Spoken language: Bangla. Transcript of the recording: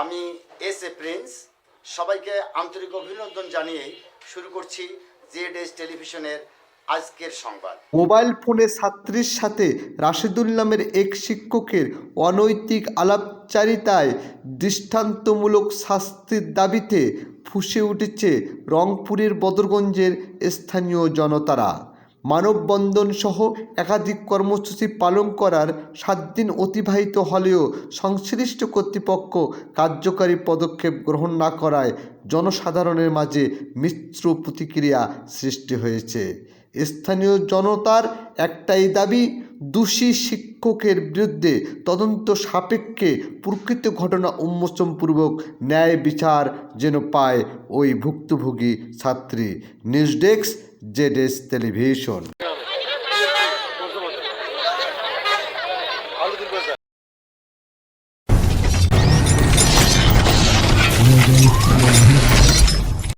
আমি এস এ প্রিন্স। সবাইকে আন্তরিক অভিনন্দন জানিয়ে শুরু করছি জেড এস টেলিভিশনের আজকের সংবাদ। মোবাইল ফোনে ছাত্রীর সাথে রাশেদুল নামের এক শিক্ষকের অনৈতিক আলাপচারিতায় দৃষ্টান্তমূলক শাস্তির দাবিতে ফুসে উঠেছে রংপুরের বদরগঞ্জের স্থানীয় জনতারা। মানববন্ধন সহ একাধিক কর্মসূচি পালন করার সাত দিন অতিবাহিত হলেও সংশ্লিষ্ট কর্তৃপক্ষ কার্যকারী পদক্ষেপ গ্রহণ না করায় জনসাধারণের মাঝে মিশ্র প্রতিক্রিয়া সৃষ্টি হয়েছে। স্থানীয় জনতার একটাই দাবি, দোষী শিক্ষকের বিরুদ্ধে তদন্ত সাপেক্ষে প্রকৃত ঘটনা উন্মোচনপূর্বক ন্যায় বিচার যেন পায় ওই ভুক্তভোগী ছাত্রী। নিউজ ডেস্ক জেডেস টেলিভিশন।